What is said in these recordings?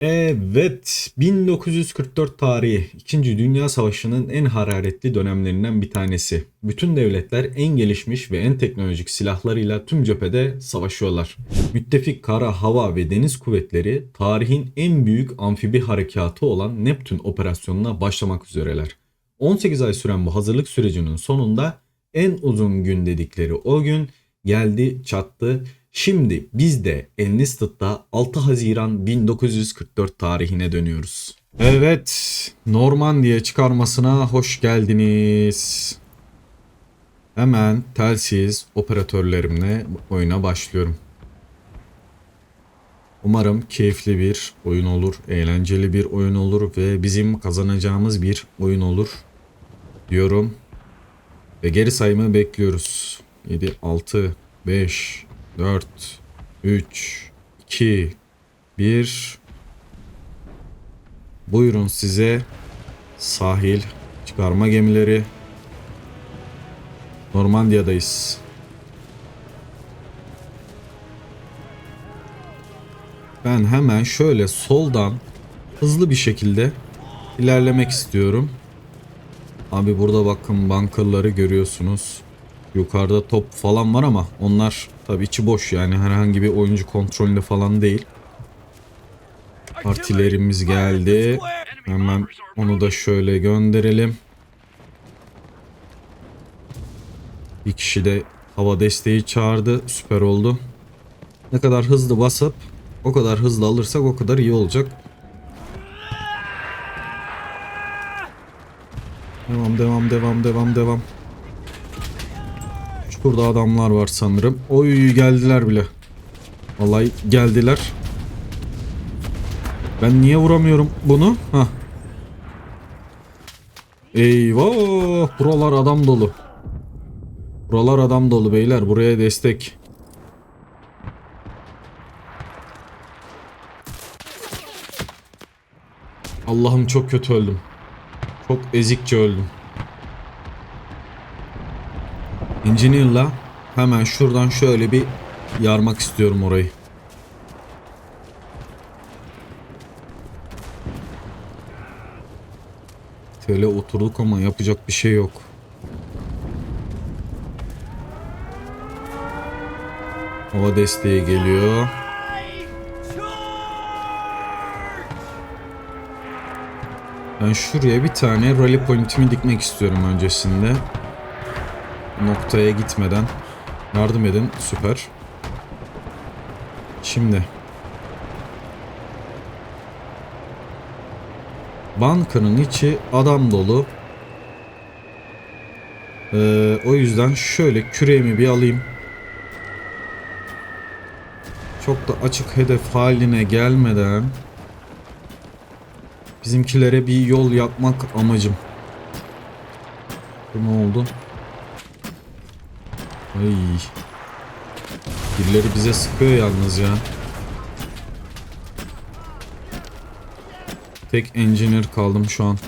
Evet, 1944 tarihi 2. Dünya Savaşı'nın en hararetli dönemlerinden bir tanesi. Bütün devletler en gelişmiş ve en teknolojik silahlarıyla tüm cephede savaşıyorlar. Müttefik kara, hava ve deniz kuvvetleri tarihin en büyük amfibi harekatı olan Neptün operasyonuna başlamak üzereler. 18 ay süren bu hazırlık sürecinin sonunda en uzun gün dedikleri o gün geldi çattı. Şimdi biz de Enlisted'da 6 Haziran 1944 tarihine dönüyoruz. Evet, Normandiya çıkarmasına hoş geldiniz. Hemen telsiz operatörlerimle oyuna başlıyorum. Umarım keyifli bir oyun olur, eğlenceli bir oyun olur ve bizim kazanacağımız bir oyun olur diyorum. Ve geri sayımı bekliyoruz. 7, 6, 5, 4, 3, 2, 1. Buyurun size sahil çıkarma gemileri. Normandiya'dayız. Ben hemen şöyle soldan hızlı bir şekilde ilerlemek istiyorum. Abi burada bakın bunkerları görüyorsunuz. Yukarıda top falan var ama onlar tabii içi boş yani herhangi bir oyuncu kontrolünde falan değil. Partilerimiz geldi. Hemen onu da şöyle gönderelim. Bir kişi de hava desteği çağırdı. Süper oldu. Ne kadar hızlı basıp o kadar hızlı alırsak o kadar iyi olacak. Devam devam devam devam devam. Şurada adamlar var sanırım. Oy geldiler bile. Vallahi geldiler. Ben niye vuramıyorum bunu? Ha. Eyvah! Buralar adam dolu. Buralar adam dolu beyler. Buraya destek. Allah'ım çok kötü öldüm. Çok ezikçe öldüm. Engineer'la hemen şuradan şöyle bir yarmak istiyorum orayı. Tele oturduk ama yapacak bir şey yok. Hava desteği geliyor. Ben şuraya bir tane rally point'imi dikmek istiyorum öncesinde. Noktaya gitmeden. Yardım edin. Süper. Şimdi. Bankanın içi adam dolu. Ee, o yüzden şöyle küreğimi bir alayım. Çok da açık hedef haline gelmeden bizimkilere bir yol yapmak amacım. Bu ne oldu? Ay. Birileri bize sıkıyor yalnız ya. Tek engineer kaldım şu an.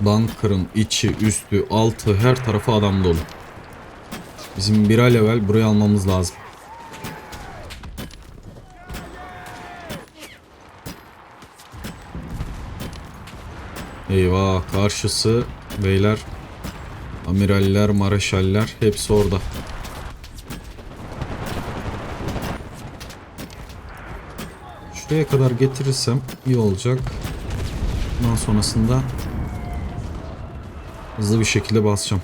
Bunker'ın içi, üstü, altı her tarafı adam dolu. Bizim bir level burayı almamız lazım. Eyvah karşısı beyler amiraller maraşaller hepsi orada. Şuraya kadar getirirsem iyi olacak. Bundan sonrasında hızlı bir şekilde basacağım.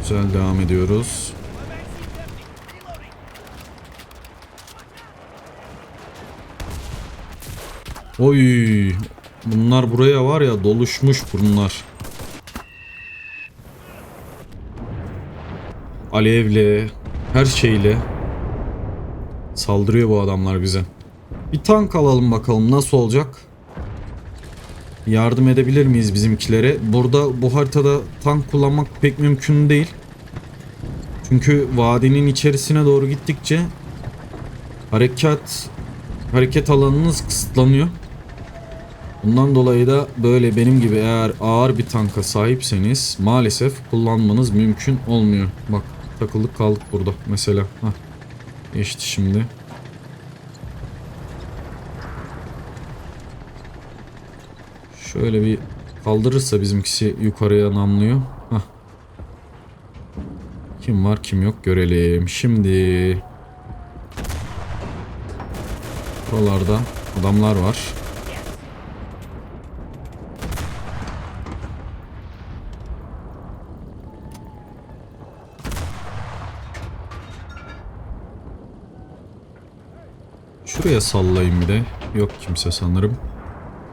Güzel devam ediyoruz. Oy. Bunlar buraya var ya doluşmuş bunlar. Alevle, her şeyle saldırıyor bu adamlar bize. Bir tank alalım bakalım nasıl olacak. Yardım edebilir miyiz bizimkilere? Burada bu haritada tank kullanmak pek mümkün değil. Çünkü vadinin içerisine doğru gittikçe harekat hareket alanınız kısıtlanıyor. Bundan dolayı da böyle benim gibi eğer ağır bir tanka sahipseniz maalesef kullanmanız mümkün olmuyor. Bak takılıp kaldık burada mesela. Hah. Geçti şimdi. Şöyle bir kaldırırsa bizimkisi yukarıya namlıyor. Hah. Kim var kim yok görelim. Şimdi buralarda adamlar var. Şuraya sallayayım bir de. Yok kimse sanırım.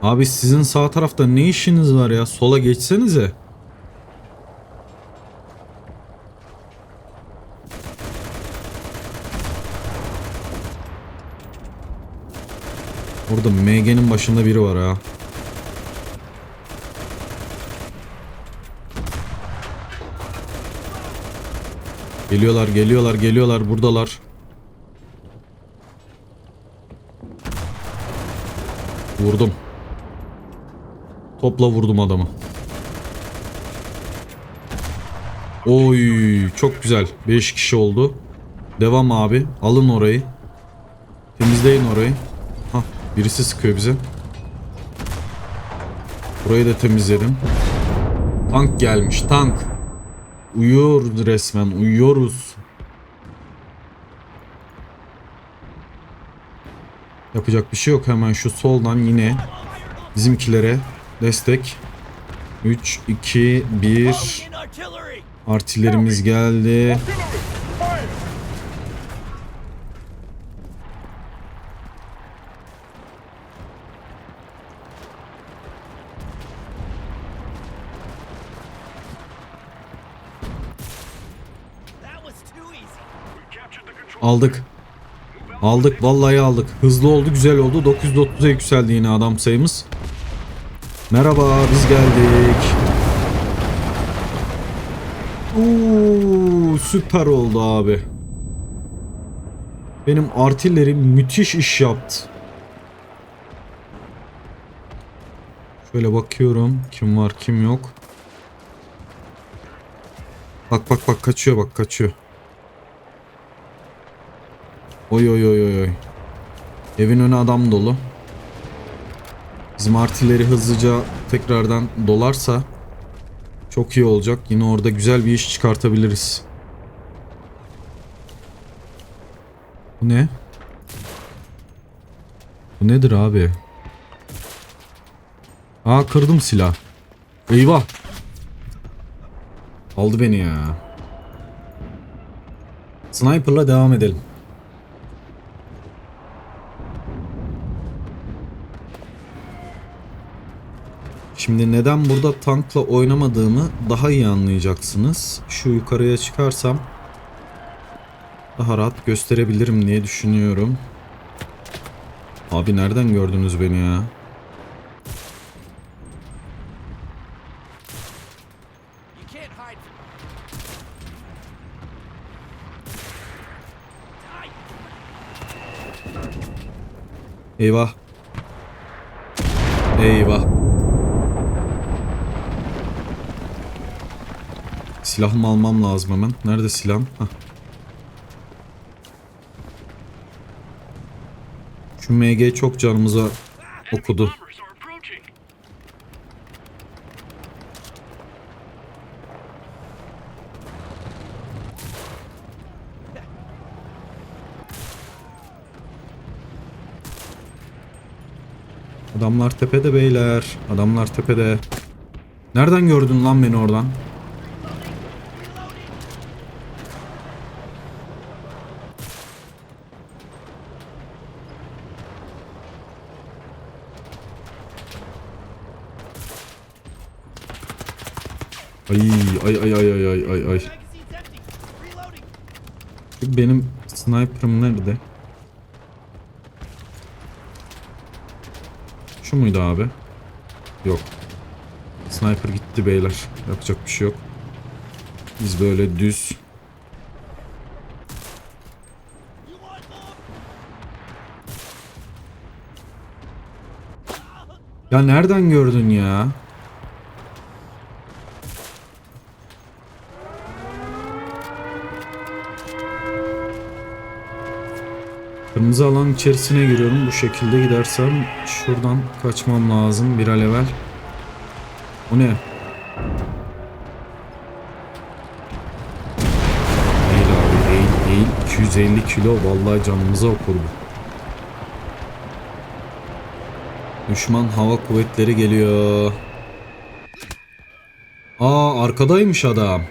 Abi sizin sağ tarafta ne işiniz var ya? Sola geçsenize. Orada MG'nin başında biri var ha. Geliyorlar, geliyorlar, geliyorlar. Buradalar. Vurdum. Topla vurdum adamı. Oy çok güzel. 5 kişi oldu. Devam abi. Alın orayı. Temizleyin orayı. Hah birisi sıkıyor bize. Burayı da temizledim. Tank gelmiş tank. Uyuyoruz resmen uyuyoruz. Yapacak bir şey yok. Hemen şu soldan yine bizimkilere destek. 3, 2, 1. Artilerimiz geldi. Aldık. Aldık vallahi aldık. Hızlı oldu güzel oldu. 930'a yükseldi yine adam sayımız. Merhaba biz geldik. Oo, süper oldu abi. Benim artillerim müthiş iş yaptı. Şöyle bakıyorum. Kim var kim yok. Bak bak bak kaçıyor bak kaçıyor. Oy oy oy oy oy. Evin önü adam dolu. Bizim artileri hızlıca tekrardan dolarsa çok iyi olacak. Yine orada güzel bir iş çıkartabiliriz. Bu ne? Bu nedir abi? Aa kırdım silah. Eyvah. Aldı beni ya. Sniper'la devam edelim. Şimdi neden burada tankla oynamadığımı daha iyi anlayacaksınız. Şu yukarıya çıkarsam daha rahat gösterebilirim diye düşünüyorum. Abi nereden gördünüz beni ya? Eyvah. Silahımı almam lazım hemen. Nerede silahım? Hah. Şu MG çok canımıza okudu. Adamlar tepede beyler. Adamlar tepede. Nereden gördün lan beni oradan? ay ay ay ay ay ay ay. Benim sniper'ım nerede? Şu muydu abi? Yok. Sniper gitti beyler. Yapacak bir şey yok. Biz böyle düz. Ya nereden gördün ya? Kırmızı alan içerisine giriyorum. Bu şekilde gidersem şuradan kaçmam lazım bir an evvel. O ne? Değil abi değil değil. 250 kilo vallahi canımıza okur bu. Düşman hava kuvvetleri geliyor. Aa arkadaymış adam.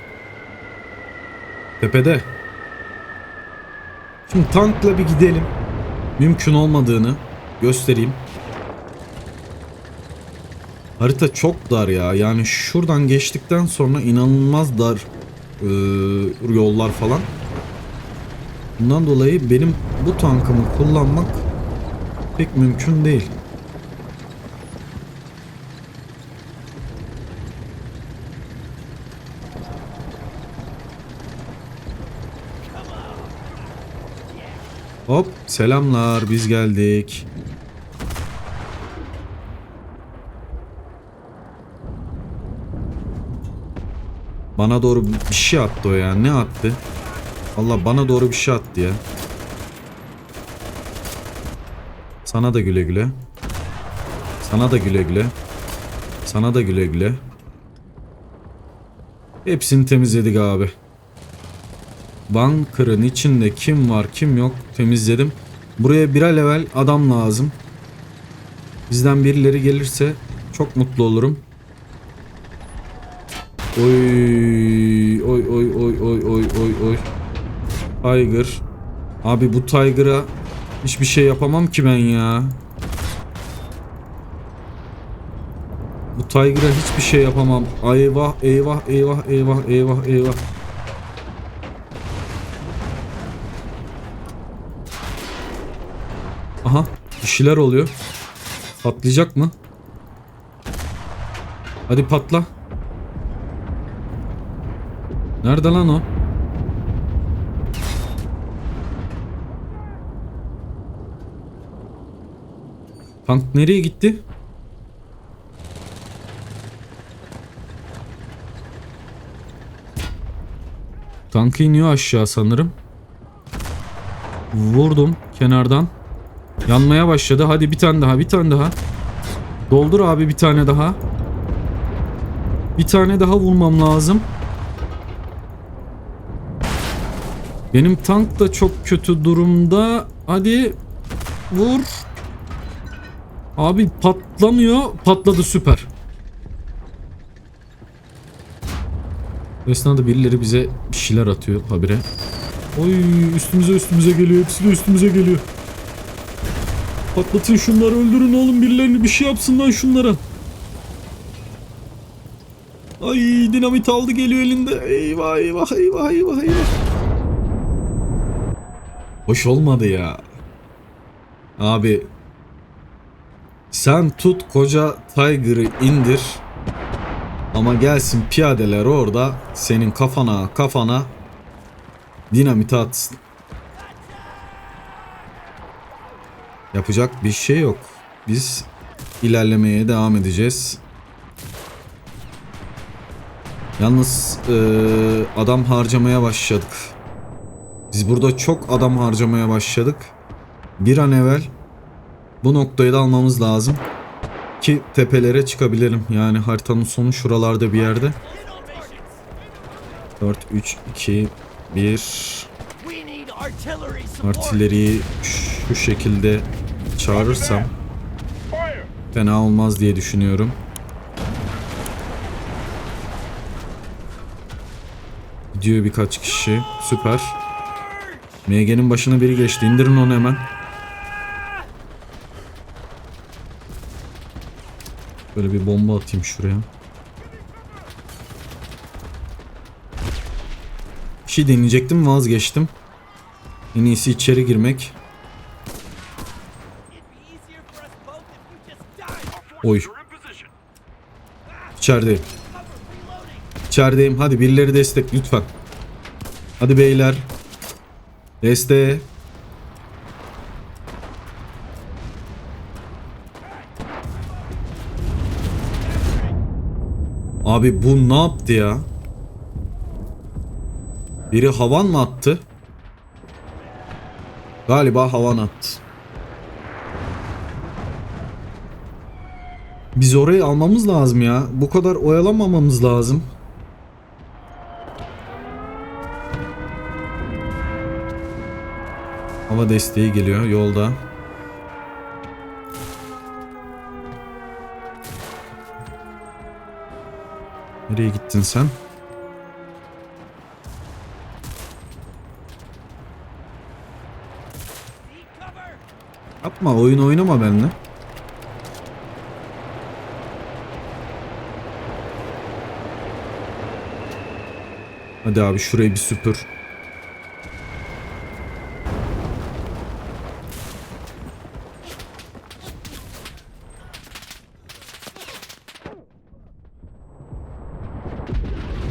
Tepede. Şimdi tankla bir gidelim. Mümkün olmadığını göstereyim. Harita çok dar ya. Yani şuradan geçtikten sonra inanılmaz dar e, yollar falan. Bundan dolayı benim bu tankımı kullanmak pek mümkün değil. Hop selamlar biz geldik. Bana doğru bir şey attı o ya. Ne attı? Allah bana doğru bir şey attı ya. Sana da güle güle. Sana da güle güle. Sana da güle güle. Hepsini temizledik abi. Bunker'ın içinde kim var kim yok temizledim. Buraya bir level adam lazım. Bizden birileri gelirse çok mutlu olurum. Oy oy oy oy oy oy oy oy. Tiger. Abi bu Tiger'a hiçbir şey yapamam ki ben ya. Bu Tiger'a hiçbir şey yapamam. Eyvah eyvah eyvah eyvah eyvah eyvah. Aha bir şeyler oluyor. Patlayacak mı? Hadi patla. Nerede lan o? Tank nereye gitti? Tank iniyor aşağı sanırım. Vurdum kenardan. Yanmaya başladı. Hadi bir tane daha, bir tane daha. Doldur abi bir tane daha. Bir tane daha vurmam lazım. Benim tank da çok kötü durumda. Hadi vur. Abi patlamıyor. Patladı süper. Esnada birileri bize bir şeyler atıyor habire. Oy üstümüze üstümüze geliyor. Hepsi de üstümüze geliyor. Patlatın şunları öldürün oğlum birilerini bir şey yapsın lan şunlara. Ay dinamit aldı geliyor elinde. Eyvah eyvah eyvah eyvah eyvah. Hoş olmadı ya. Abi sen tut koca Tiger'ı indir. Ama gelsin piyadeler orada senin kafana kafana dinamit atsın. Yapacak bir şey yok. Biz ilerlemeye devam edeceğiz. Yalnız eee, adam harcamaya başladık. Biz burada çok adam harcamaya başladık. Bir an evvel bu noktayı da almamız lazım. Ki tepelere çıkabilelim. Yani haritanın sonu şuralarda bir yerde. 4, 3, 2, 1. We need artillery support. Artilleriyi şu şekilde çağırırsam fena olmaz diye düşünüyorum. Gidiyor birkaç kişi. Süper. MG'nin başına biri geçti. İndirin onu hemen. Böyle bir bomba atayım şuraya. Bir şey deneyecektim vazgeçtim. En iyisi içeri girmek. Oy. İçerideyim. İçerideyim. Hadi birileri destek lütfen. Hadi beyler. Desteğe. Abi bu ne yaptı ya? Biri havan mı attı? Galiba havan attı. Biz orayı almamız lazım ya. Bu kadar oyalanmamamız lazım. Hava desteği geliyor yolda. Nereye gittin sen? Yapma oyun oynama benimle. Hadi abi şurayı bir süpür.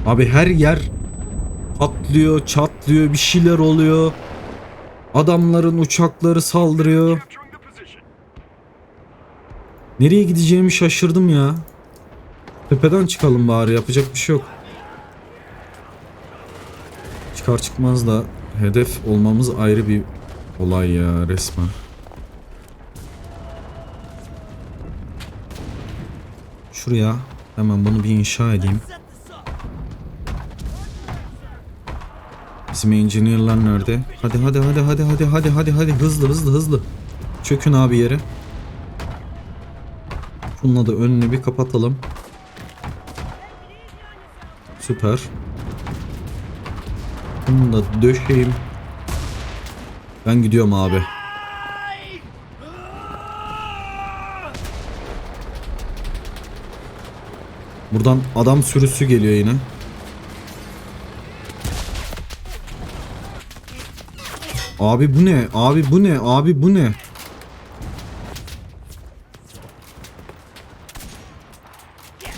Abi her yer patlıyor, çatlıyor, bir şeyler oluyor. Adamların uçakları saldırıyor. Nereye gideceğimi şaşırdım ya. Tepeden çıkalım bari yapacak bir şey yok. Çıkar çıkmaz da hedef olmamız ayrı bir olay ya resmen. Şuraya hemen bunu bir inşa edeyim. Bizim engineer'lar nerede? Hadi hadi hadi hadi hadi hadi hadi hadi hızlı hızlı hızlı. Çökün abi yere. Şununla da önünü bir kapatalım. Süper. Bunu döşeyim. Ben gidiyorum abi. Buradan adam sürüsü geliyor yine. Abi bu ne? Abi bu ne? Abi bu ne?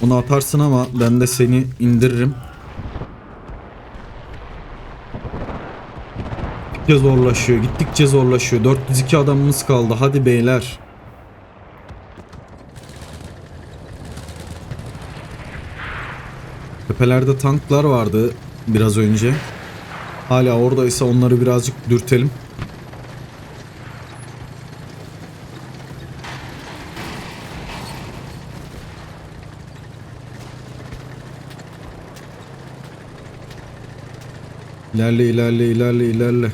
Onu atarsın ama ben de seni indiririm. Gittikçe zorlaşıyor. Gittikçe zorlaşıyor. 402 adamımız kaldı. Hadi beyler. Tepelerde tanklar vardı biraz önce. Hala oradaysa onları birazcık dürtelim. İlerle ilerle ilerle ilerle.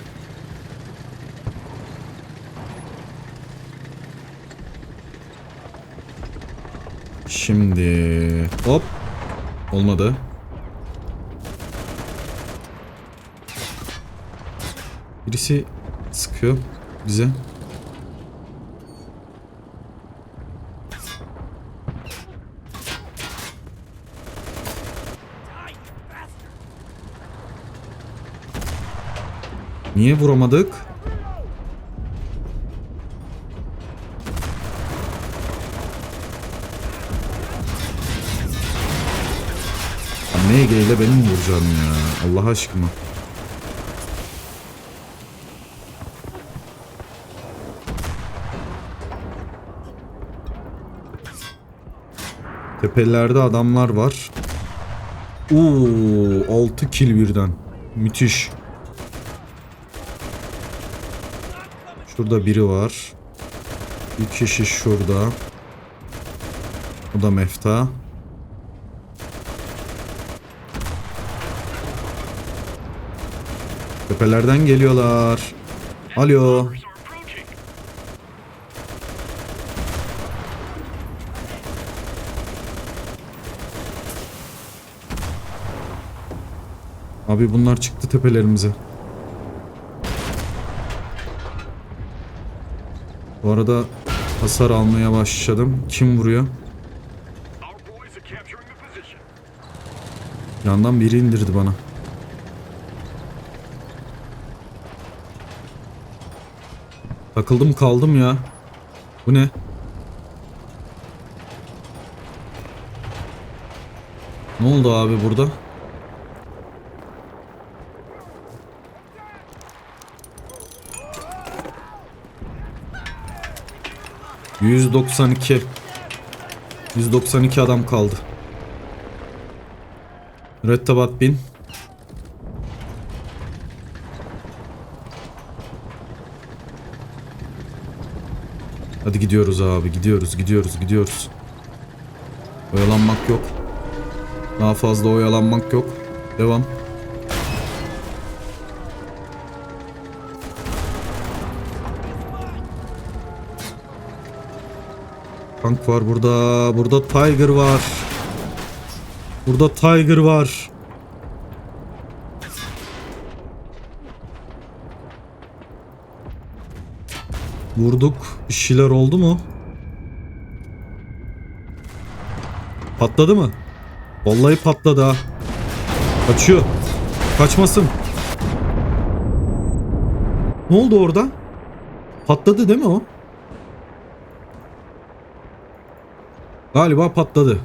Şimdi hop olmadı. Birisi sıkıyor bize. Niye vuramadık? İle benim vuracağım ya? Allah aşkına. Tepelerde adamlar var. Oo, 6 kill birden. Müthiş. Şurada biri var. Bir kişi şurada. O da mefta. Tepelerden geliyorlar. Alo. Abi bunlar çıktı tepelerimize. Bu arada hasar almaya başladım. Kim vuruyor? Yandan biri indirdi bana. Takıldım kaldım ya. Bu ne? Ne oldu abi burada? %92 192 adam kaldı. Mürettebat bin. Hadi gidiyoruz abi gidiyoruz gidiyoruz gidiyoruz. Oyalanmak yok. Daha fazla oyalanmak yok. Devam. Tank var burada. Burada Tiger var. Burada Tiger var. Vurduk. Bir şeyler oldu mu? Patladı mı? Vallahi patladı ha. Kaçıyor. Kaçmasın. Ne oldu orada? Patladı değil mi o? Galiba patladı.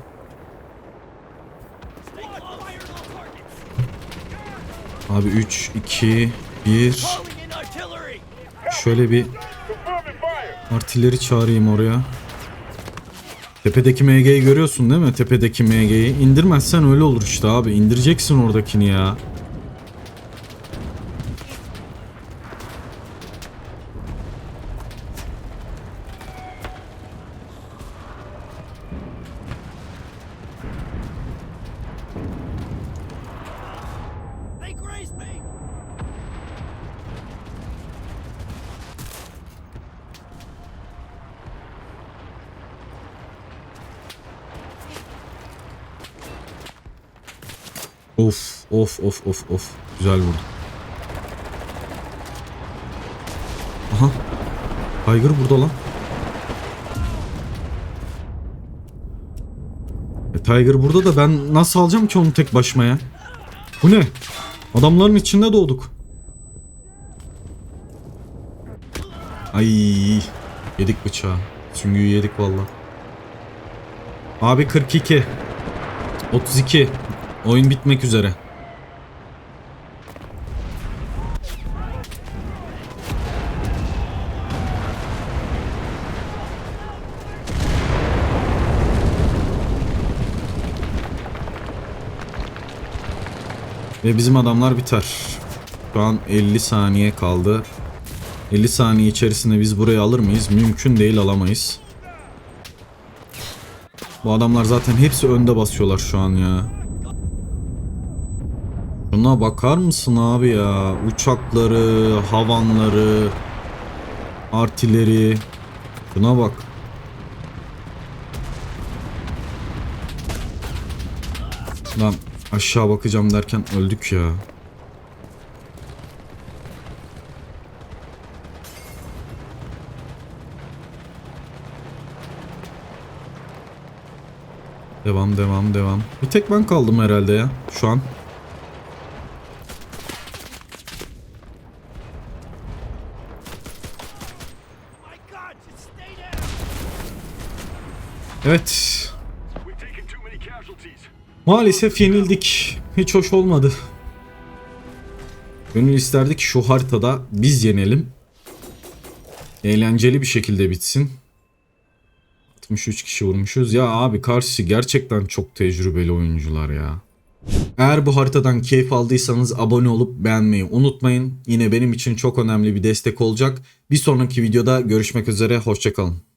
Abi 3, 2, 1. Calling in artillery. Şöyle bir artilleri çağırayım oraya. Tepedeki MG'yi görüyorsun değil mi? Tepedeki MG'yi. İndirmezsen öyle olur işte abi. İndireceksin oradakini ya. Of of of of of. Güzel vurdu. Aha. Tiger burada lan. E, Tiger burada da ben nasıl alacağım ki onu tek başıma ya? Bu ne? Adamların içinde doğduk. Ay yedik bıçağı. Süngüyü yedik valla. Abi 42. 32. Oyun bitmek üzere. Ve bizim adamlar biter. Şu an 50 saniye kaldı. 50 saniye içerisinde biz burayı alır mıyız? Mümkün değil alamayız. Bu adamlar zaten hepsi önde basıyorlar şu an ya. Şuna bakar mısın abi ya? Uçakları, havanları, artileri. Şuna bak. Lan aşağı bakacağım derken öldük ya. Devam devam devam. Bir tek ben kaldım herhalde ya şu an. Evet. Maalesef yenildik. Hiç hoş olmadı. Gönül isterdi ki şu haritada biz yenelim. Eğlenceli bir şekilde bitsin. 63 kişi vurmuşuz. Ya abi karşısı gerçekten çok tecrübeli oyuncular ya. Eğer bu haritadan keyif aldıysanız abone olup beğenmeyi unutmayın. Yine benim için çok önemli bir destek olacak. Bir sonraki videoda görüşmek üzere. Hoşçakalın.